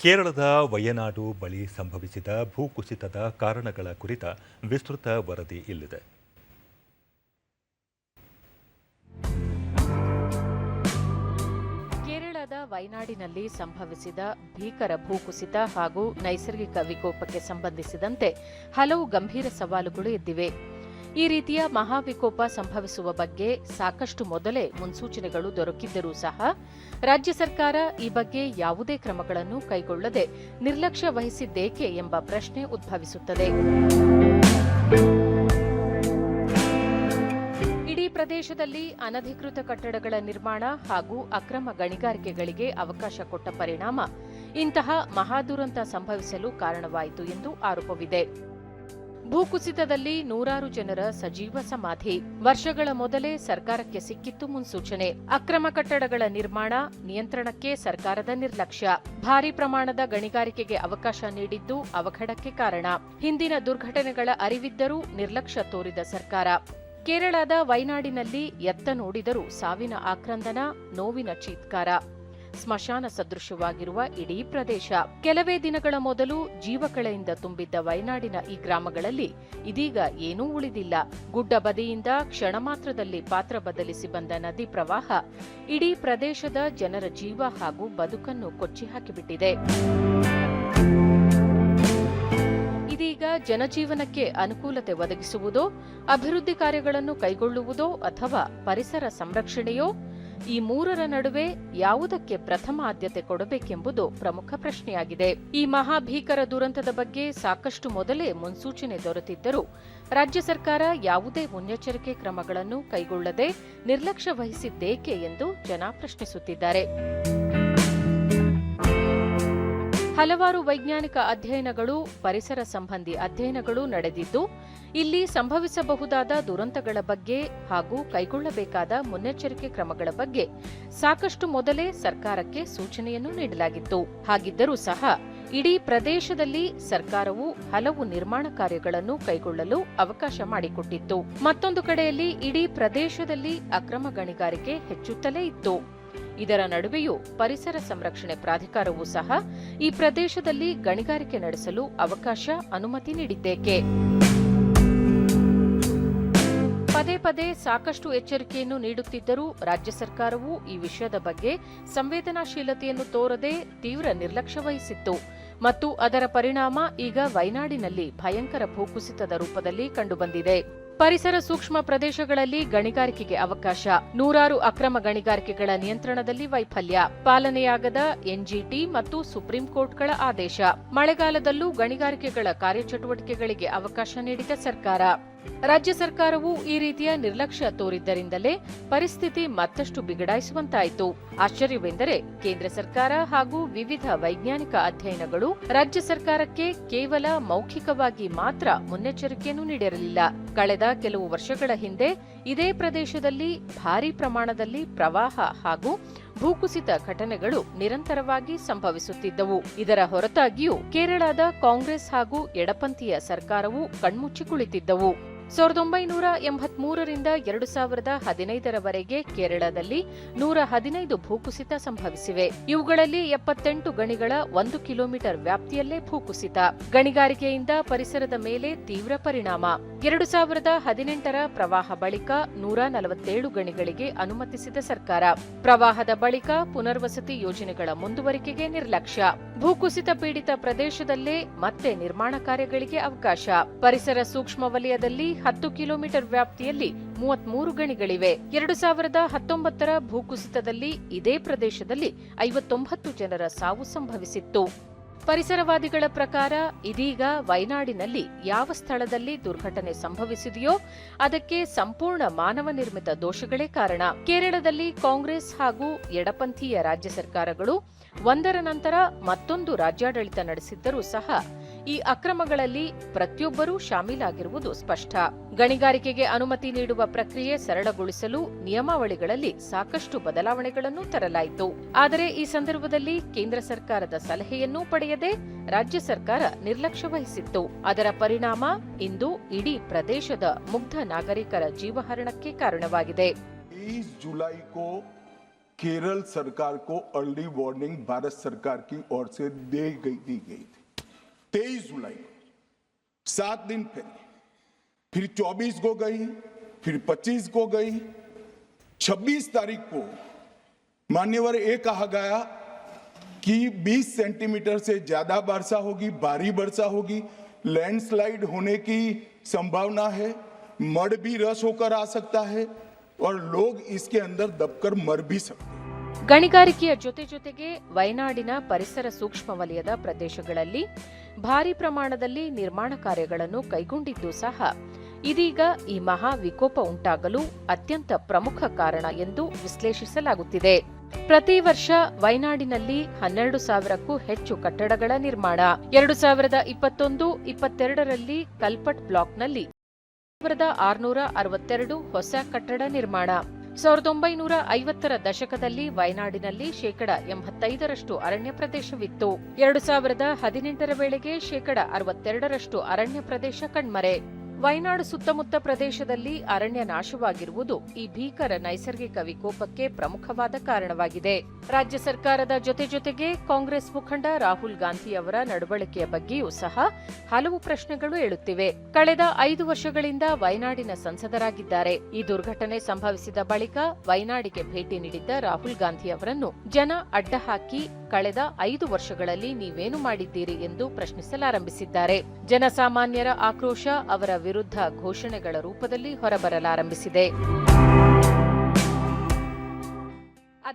ಕೇರಳದ ವಯನಾಡು ಬಳಿ ಸಂಭವಿಸಿದ ಭೂಕುಸಿತದ ಕಾರಣಗಳ ಕುರಿತ ವಿಸ್ತೃತ ವರದಿ ಇಲ್ಲಿದೆ. ಕೇರಳದ ವಯನಾಡಿನಲ್ಲಿ ಸಂಭವಿಸಿದ ಭೀಕರ ಭೂಕುಸಿತ ಹಾಗೂ ನೈಸರ್ಗಿಕ ವಿಕೋಪಕ್ಕೆ ಸಂಬಂಧಿಸಿದಂತೆ ಹಲವು ಗಂಭೀರ ಸವಾಲುಗಳು ಎದ್ದಿವೆ. ಈ ರೀತಿಯ ಮಹಾವಿಕೋಪ ಸಂಭವಿಸುವ ಬಗ್ಗೆ ಸಾಕಷ್ಟು ಮೊದಲೇ ಮುನ್ಸೂಚನೆಗಳು ದೊರಕಿದ್ದರೂ ಸಹ ರಾಜ್ಯ ಸರ್ಕಾರ ಈ ಬಗ್ಗೆ ಯಾವುದೇ ಕ್ರಮಗಳನ್ನು ಕೈಗೊಳ್ಳದೆ ನಿರ್ಲಕ್ಷ್ಯ ವಹಿಸಿದ್ದೇಕೆ ಎಂಬ ಪ್ರಶ್ನೆ ಉದ್ಭವಿಸುತ್ತದೆ. ಇಡೀ ಪ್ರದೇಶದಲ್ಲಿ ಅನಧಿಕೃತ ಕಟ್ಟಡಗಳ ನಿರ್ಮಾಣ ಹಾಗೂ ಅಕ್ರಮ ಗಣಿಗಾರಿಕೆಗಳಿಗೆ ಅವಕಾಶ ಕೊಟ್ಟ ಪರಿಣಾಮ ಇಂತಹ ಮಹಾದುರಂತ ಸಂಭವಿಸಲು ಕಾರಣವಾಯಿತು ಎಂದು ಆರೋಪವಿದೆ. ಭೂಕುಸಿತದಲ್ಲಿ ನೂರಾರು ಜನರ ಸಜೀವ ಸಮಾಧಿ. ವರ್ಷಗಳ ಮೊದಲೇ ಸರ್ಕಾರಕ್ಕೆ ಸಿಕ್ಕಿತ್ತು ಮುನ್ಸೂಚನೆ. ಅಕ್ರಮ ಕಟ್ಟಡಗಳ ನಿರ್ಮಾಣ, ನಿಯಂತ್ರಣಕ್ಕೆ ಸರ್ಕಾರದ ನಿರ್ಲಕ್ಷ್ಯ. ಭಾರಿ ಪ್ರಮಾಣದ ಗಣಿಗಾರಿಕೆಗೆ ಅವಕಾಶ ನೀಡಿದ್ದು ಅವಘಡಕ್ಕೆ ಕಾರಣ. ಹಿಂದಿನ ದುರ್ಘಟನೆಗಳ ಅರಿವಿದ್ದರೂ ನಿರ್ಲಕ್ಷ್ಯ ತೋರಿದ ಸರ್ಕಾರ. ಕೇರಳದ ವೈನಾಡಿನಲ್ಲಿ ಎತ್ತ ನೋಡಿದರೂ ಸಾವಿನ ಆಕ್ರಂದನ, ನೋವಿನ ಚೀತ್ಕಾರ. ಸ್ಮಶಾನ ಸದೃಶವಾಗಿರುವ ಇಡೀ ಪ್ರದೇಶ. ಕೆಲವೇ ದಿನಗಳ ಮೊದಲು ಜೀವಕಳೆಯಿಂದ ತುಂಬಿದ್ದ ವಯನಾಡಿನ ಈ ಗ್ರಾಮಗಳಲ್ಲಿ ಇದೀಗ ಏನೂ ಉಳಿದಿಲ್ಲ. ಗುಡ್ಡ ಬದಿಯಿಂದ ಕ್ಷಣ ಮಾತ್ರದಲ್ಲಿ ಪಾತ್ರ ಬದಲಿಸಿ ಬಂದ ನದಿ ಪ್ರವಾಹ ಇಡೀ ಪ್ರದೇಶದ ಜನರ ಜೀವ ಹಾಗೂ ಬದುಕನ್ನು ಕೊಚ್ಚಿ ಹಾಕಿಬಿಟ್ಟಿದೆ ಇದೀಗ ಜನಜೀವನಕ್ಕೆ ಅನುಕೂಲತೆ ಒದಗಿಸುವುದೋ, ಅಭಿವೃದ್ಧಿ ಕಾರ್ಯಗಳನ್ನು ಕೈಗೊಳ್ಳುವುದೋ ಅಥವಾ ಪರಿಸರ ಸಂರಕ್ಷಣೆಯೋ ಈ ಮೂರರ ನಡುವೆ ಯಾವುದಕ್ಕೆ ಪ್ರಥಮ ಆದ್ಯತೆ ಕೊಡಬೇಕೆಂಬುದು ಪ್ರಮುಖ ಪ್ರಶ್ನೆಯಾಗಿದೆ. ಈ ಮಹಾಭೀಕರ ದುರಂತದ ಬಗ್ಗೆ ಸಾಕಷ್ಟು ಮೊದಲೇ ಮುನ್ಸೂಚನೆ ದೊರೆತಿದ್ದರೂ ರಾಜ್ಯ ಸರ್ಕಾರ ಯಾವುದೇ ಮುನ್ನೆಚ್ಚರಿಕೆ ಕ್ರಮಗಳನ್ನು ಕೈಗೊಳ್ಳದೆ ನಿರ್ಲಕ್ಷ್ಯ ವಹಿಸಿದ್ದೇಕೆ ಎಂದು ಜನ ಪ್ರಶ್ನಿಸುತ್ತಿದ್ದಾರೆ. ಹಲವಾರು ವೈಜ್ಞಾನಿಕ ಅಧ್ಯಯನಗಳು, ಪರಿಸರ ಸಂಬಂಧಿ ಅಧ್ಯಯನಗಳು ನಡೆದಿದ್ದು, ಇಲ್ಲಿ ಸಂಭವಿಸಬಹುದಾದ ದುರಂತಗಳ ಬಗ್ಗೆ ಹಾಗೂ ಕೈಗೊಳ್ಳಬೇಕಾದ ಮುನ್ನೆಚ್ಚರಿಕೆ ಕ್ರಮಗಳ ಬಗ್ಗೆ ಸಾಕಷ್ಟು ಮೊದಲೇ ಸರ್ಕಾರಕ್ಕೆ ಸೂಚನೆಯನ್ನು ನೀಡಲಾಗಿತ್ತು. ಹಾಗಿದ್ದರೂ ಸಹ, ಇಡೀ ಪ್ರದೇಶದಲ್ಲಿ ಸರ್ಕಾರವು ಹಲವು ನಿರ್ಮಾಣ ಕಾರ್ಯಗಳನ್ನು ಕೈಗೊಳ್ಳಲು ಅವಕಾಶ ಮಾಡಿಕೊಟ್ಟಿತ್ತು. ಮತ್ತೊಂದು ಕಡೆಯಲ್ಲಿ ಇಡೀ ಪ್ರದೇಶದಲ್ಲಿ ಅಕ್ರಮ ಗಣಿಗಾರಿಕೆ ಹೆಚ್ಚುತ್ತಲೇ ಇತ್ತು. ಇದರ ನಡುವೆಯೂ ಪರಿಸರ ಸಂರಕ್ಷಣೆ ಪ್ರಾಧಿಕಾರವೂ ಸಹ ಈ ಪ್ರದೇಶದಲ್ಲಿ ಗಣಿಗಾರಿಕೆ ನಡೆಸಲು ಅವಕಾಶ ಅನುಮತಿ ನೀಡಿದ್ದೇಕೆ. ಪದೇ ಪದೇ ಸಾಕಷ್ಟು ಎಚ್ಚರಿಕೆಯನ್ನು ನೀಡುತ್ತಿದ್ದರೂ ರಾಜ್ಯ ಸರ್ಕಾರವು ಈ ವಿಷಯದ ಬಗ್ಗೆ ಸಂವೇದನಾಶೀಲತೆಯನ್ನು ತೋರದೆ ತೀವ್ರ ನಿರ್ಲಕ್ಷ್ಯ ವಹಿಸಿತ್ತು. ಮತ್ತು ಅದರ ಪರಿಣಾಮ ಈಗ ವೈನಾಡಿನಲ್ಲಿ ಭಯಂಕರ ಭೂಕುಸಿತದ ರೂಪದಲ್ಲಿ ಕಂಡುಬಂದಿದೆ. ಪರಿಸರ ಸೂಕ್ಷ್ಮ ಪ್ರದೇಶಗಳಲ್ಲಿ ಗಣಿಗಾರಿಕೆಗೆ ಅವಕಾಶ. ನೂರಾರು ಅಕ್ರಮ ಗಣಿಗಾರಿಕೆಗಳ ನಿಯಂತ್ರಣದಲ್ಲಿ ವೈಫಲ್ಯ. ಪಾಲನೆಯಾಗದ ಎನ್ಜಿಟಿ ಮತ್ತು ಸುಪ್ರೀಂ ಕೋರ್ಟ್ಗಳ ಆದೇಶ. ಮಳೆಗಾಲದಲ್ಲೂ ಗಣಿಗಾರಿಕೆಗಳ ಕಾರ್ಯಚಟುವಟಿಕೆಗಳಿಗೆ ಅವಕಾಶ ನೀಡಿದ ಸರ್ಕಾರ. ರಾಜ್ಯ ಸರ್ಕಾರವು ಈ ರೀತಿಯ ನಿರ್ಲಕ್ಷ್ಯ ತೋರಿದ್ದರಿಂದಲೇ ಪರಿಸ್ಥಿತಿ ಮತ್ತಷ್ಟು ಬಿಗಡಾಯಿಸುವಂತಾಯಿತು. ಆಶ್ಚರ್ಯವೆಂದರೆ ಕೇಂದ್ರ ಸರ್ಕಾರ ಹಾಗೂ ವಿವಿಧ ವೈಜ್ಞಾನಿಕ ಅಧ್ಯಯನಗಳು ರಾಜ್ಯ ಸರ್ಕಾರಕ್ಕೆ ಕೇವಲ ಮೌಖಿಕವಾಗಿ ಮಾತ್ರ ಮುನ್ನೆಚ್ಚರಿಕೆಯನ್ನು ನೀಡಿರಲಿಲ್ಲ. ಕಳೆದ ಕೆಲವು ವರ್ಷಗಳ ಹಿಂದೆ ಇದೇ ಪ್ರದೇಶದಲ್ಲಿ ಭಾರೀ ಪ್ರಮಾಣದಲ್ಲಿ ಪ್ರವಾಹ ಹಾಗೂ ಭೂಕುಸಿತ ಘಟನೆಗಳು ನಿರಂತರವಾಗಿ ಸಂಭವಿಸುತ್ತಿದ್ದವು. ಇದರ ಹೊರತಾಗಿಯೂ ಕೇರಳದ ಕಾಂಗ್ರೆಸ್ ಹಾಗೂ ಎಡಪಂಥೀಯ ಸರ್ಕಾರವು ಕಣ್ಮುಚ್ಚಿ ಕುಳಿತಿದ್ದವು. ಸಾವಿರದ ಒಂಬೈನೂರ ಎಂಬತ್ಮೂರರಿಂದ ಎರಡು ಸಾವಿರದ ಹದಿನೈದರವರೆಗೆ ಕೇರಳದಲ್ಲಿ ನೂರ ಹದಿನೈದು ಭೂಕುಸಿತ ಸಂಭವಿಸಿವೆ. ಇವುಗಳಲ್ಲಿ ಎಪ್ಪತ್ತೆಂಟು ಗಣಿಗಳ ಒಂದು ಕಿಲೋಮೀಟರ್ ವ್ಯಾಪ್ತಿಯಲ್ಲೇ ಭೂಕುಸಿತ. ಗಣಿಗಾರಿಕೆಯಿಂದ ಪರಿಸರದ ಮೇಲೆ ತೀವ್ರ ಪರಿಣಾಮ. ಎರಡು ಸಾವಿರದ ಹದಿನೆಂಟರ ಪ್ರವಾಹ ಬಳಿಕ ನೂರ ನಲವತ್ತೇಳು ಗಣಿಗಳಿಗೆ ಅನುಮತಿಸಿದ ಸರ್ಕಾರ. ಪ್ರವಾಹದ ಬಳಿಕ ಪುನರ್ವಸತಿ ಯೋಜನೆಗಳ ಮುಂದುವರಿಕೆಗೆ ನಿರ್ಲಕ್ಷ್ಯ. ಭೂಕುಸಿತ ಪೀಡಿತ ಪ್ರದೇಶದಲ್ಲೇ ಮತ್ತೆ ನಿರ್ಮಾಣ ಕಾರ್ಯಗಳಿಗೆ ಅವಕಾಶ. ಪರಿಸರ ಸೂಕ್ಷ್ಮ ವಲಯದಲ್ಲಿ ಹತ್ತು ಕಿಲೋಮೀಟರ್ ವ್ಯಾಪ್ತಿಯಲ್ಲಿ ಮೂವತ್ಮೂರು ಗಣಿಗಳಿವೆ. ಎರಡು ಸಾವಿರದ ಹತ್ತೊಂಬತ್ತರ ಭೂಕುಸಿತದಲ್ಲಿ ಇದೇ ಪ್ರದೇಶದಲ್ಲಿ ಐವತ್ತೊಂಬತ್ತು ಜನರ ಸಾವು ಸಂಭವಿಸಿತ್ತು. ಪರಿಸರವಾದಿಗಳ ಪ್ರಕಾರ ಇದೀಗ ವೈನಾಡಿನಲ್ಲಿ ಯಾವ ಸ್ಥಳದಲ್ಲಿ ದುರ್ಘಟನೆ ಸಂಭವಿಸಿದೆಯೋ ಅದಕ್ಕೆ ಸಂಪೂರ್ಣ ಮಾನವ ನಿರ್ಮಿತ ದೋಷಗಳೇ ಕಾರಣ. ಕೇರಳದಲ್ಲಿ ಕಾಂಗ್ರೆಸ್ ಹಾಗೂ ಎಡಪಂಥೀಯ ರಾಜ್ಯ ಸರ್ಕಾರಗಳು ಒಂದರ ನಂತರ ಮತ್ತೊಂದು ರಾಜ್ಯಾಡಳಿತ ನಡೆಸಿದ್ದರೂ ಸಹ ಈ ಅಕ್ರಮಗಳಲ್ಲಿ ಪ್ರತಿಯೊಬ್ಬರೂ ಶಾಮೀಲಾಗಿರುವುದು ಸ್ಪಷ್ಟ ಗಣಿಗಾರಿಕೆಗೆ ಅನುಮತಿ ನೀಡುವ ಪ್ರಕ್ರಿಯೆ ಸರಳಗೊಳಿಸಲು ನಿಯಮಾವಳಿಗಳಲ್ಲಿ ಸಾಕಷ್ಟು ಬದಲಾವಣೆಗಳನ್ನು ತರಲಾಯಿತು ಆದರೆ ಈ ಸಂದರ್ಭದಲ್ಲಿ ಕೇಂದ್ರ ಸರ್ಕಾರದ ಸಲಹೆಯನ್ನೂ ಪಡೆಯದೆ ರಾಜ್ಯ ಸರ್ಕಾರ ನಿರ್ಲಕ್ಷ್ಯ ವಹಿಸಿತ್ತು ಅದರ ಪರಿಣಾಮ ಇಂದು ಇಡೀ ಪ್ರದೇಶದ ಮುಗ್ಧ ನಾಗರಿಕರ ಜೀವಹರಣಕ್ಕೆ ಕಾರಣವಾಗಿದೆ 23 जुलाई को केरल सरकार को अर्ली वार्निंग भारत सरकार की ओर से दे गई दी गई थी तेईस जुलाई को, सात दिन पहले, फिर 24 को गई, फिर 25 को गई 26 तारीख को मान्यवर ये कहा गया कि 20 सेंटीमीटर से ज़्यादा वर्षा होगी, भारी वर्षा होगी, लैंडस्लाइड होने की संभावना है, मड भी रस होकर आ सकता है और लोग इसके अंदर दबकर मर भी सकते हैं। ಗಣಿಗಾರಿಕೆಯ ಜೊತೆ ಜೊತೆಗೆ ವಯನಾಡಿನ ಪರಿಸರ ಸೂಕ್ಷ್ಮ ವಲಯದ ಪ್ರದೇಶಗಳಲ್ಲಿ ಭಾರಿ ಪ್ರಮಾಣದಲ್ಲಿ ನಿರ್ಮಾಣ ಕಾರ್ಯಗಳನ್ನು ಕೈಗೊಂಡಿದ್ದು ಸಹ ಇದೀಗ ಈ ಮಹಾ ವಿಕೋಪ ಉಂಟಾಗಲು ಅತ್ಯಂತ ಪ್ರಮುಖ ಕಾರಣ ಎಂದು ವಿಶ್ಲೇಷಿಸಲಾಗುತ್ತಿದೆ. ಪ್ರತಿ ವರ್ಷ ವಯನಾಡಿನಲ್ಲಿ ಹನ್ನೆರಡು ಸಾವಿರಕ್ಕೂ ಹೆಚ್ಚು ಕಟ್ಟಡಗಳ ನಿರ್ಮಾಣ. ಎರಡು ಸಾವಿರದ ಇಪ್ಪತ್ತೊಂದು ಇಪ್ಪತ್ತೆರಡರಲ್ಲಿ ಕಲ್ಪಟ್ ಬ್ಲಾಕ್ನಲ್ಲಿ ಸಾವಿರದ ಆರುನೂರ ಅರವತ್ತೆರಡು ಹೊಸ ಕಟ್ಟಡ ನಿರ್ಮಾಣ. ಸಾವಿರದ ಒಂಬೈನೂರ ಐವತ್ತರ ದಶಕದಲ್ಲಿ ವಯನಾಡಿನಲ್ಲಿ ಶೇಕಡ ಎಂಬತ್ತೈದರಷ್ಟು ಅರಣ್ಯ ಪ್ರದೇಶವಿತ್ತು. ಎರಡು ಸಾವಿರದ ಹದಿನೆಂಟರ ವೇಳೆಗೆ ಶೇಕಡ ಅರವತ್ತೆರಡರಷ್ಟು ಅರಣ್ಯ ಪ್ರದೇಶ ಕಣ್ಮರೆ. ವಯನಾಡು ಸುತ್ತಮುತ್ತ ಪ್ರದೇಶದಲ್ಲಿ ಅರಣ್ಯ ನಾಶವಾಗಿರುವುದು ಈ ಭೀಕರ ನೈಸರ್ಗಿಕ ವಿಕೋಪಕ್ಕೆ ಪ್ರಮುಖವಾದ ಕಾರಣವಾಗಿದೆ. ರಾಜ್ಯ ಸರ್ಕಾರದ ಜೊತೆ ಜೊತೆಗೆ ಕಾಂಗ್ರೆಸ್ ಮುಖಂಡ ರಾಹುಲ್ ಗಾಂಧಿ ಅವರ ನಡವಳಿಕೆಯ ಬಗ್ಗೆಯೂ ಸಹ ಹಲವು ಪ್ರಶ್ನೆಗಳು ಏಳುತ್ತಿವೆ. ಕಳೆದ ಐದು ವರ್ಷಗಳಿಂದ ವೈನಾಡಿನ ಸಂಸದರಾಗಿದ್ದಾರೆ. ಈ ದುರ್ಘಟನೆ ಸಂಭವಿಸಿದ ಬಳಿಕ ವೈನಾಡಿಗೆ ಭೇಟಿ ನೀಡಿದ್ದ ರಾಹುಲ್ ಗಾಂಧಿ ಅವರನ್ನು ಜನ ಅಡ್ಡ ಹಾಕಿ ಕಳೆದ ಐದು ವರ್ಷಗಳಲ್ಲಿ ನೀವೇನು ಮಾಡಿದ್ದೀರಿ ಎಂದು ಪ್ರಶ್ನಿಸಲಾರಂಭಿಸಿದ್ದಾರೆ. ಜನಸಾಮಾನ್ಯರ ಆಕ್ರೋಶ ಅವರ ವಿರುದ್ಧ ಘೋಷಣೆಗಳ ರೂಪದಲ್ಲಿ ಹೊರಬರಲಾರಂಭಿಸಿದೆ.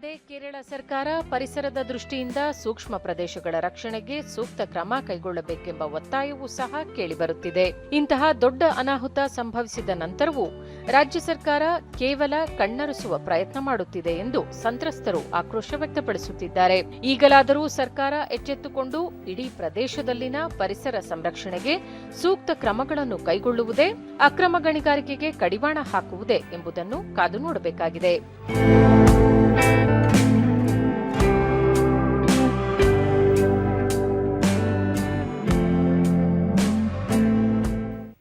ಅದೇ ಕೇರಳ ಸರ್ಕಾರ ಪರಿಸರದ ದೃಷ್ಟಿಯಿಂದ ಸೂಕ್ಷ್ಮ ಪ್ರದೇಶಗಳ ರಕ್ಷಣೆಗೆ ಸೂಕ್ತ ಕ್ರಮ ಕೈಗೊಳ್ಳಬೇಕೆಂಬ ಒತ್ತಾಯವೂ ಸಹ ಕೇಳಿಬರುತ್ತಿದೆ. ಇಂತಹ ದೊಡ್ಡ ಅನಾಹುತ ಸಂಭವಿಸಿದ ನಂತರವೂ ರಾಜ್ಯ ಸರ್ಕಾರ ಕೇವಲ ಕಣ್ಣರಿಸುವ ಪ್ರಯತ್ನ ಮಾಡುತ್ತಿದೆ ಎಂದು ಸಂತ್ರಸ್ತರು ಆಕ್ರೋಶ ವ್ಯಕ್ತಪಡಿಸುತ್ತಿದ್ದಾರೆ. ಈಗಲಾದರೂ ಸರ್ಕಾರ ಎಚ್ಚೆತ್ತುಕೊಂಡು ಇಡೀ ಪ್ರದೇಶದಲ್ಲಿನ ಪರಿಸರ ಸಂರಕ್ಷಣೆಗೆ ಸೂಕ್ತ ಕ್ರಮಗಳನ್ನು ಕೈಗೊಳ್ಳುವುದೇ, ಅಕ್ರಮ ಗಣಿಗಾರಿಕೆಗೆ ಕಡಿವಾಣ ಹಾಕುವುದೇ ಎಂಬುದನ್ನು ಕಾದು ನೋಡಬೇಕಾಗಿದೆ. thank you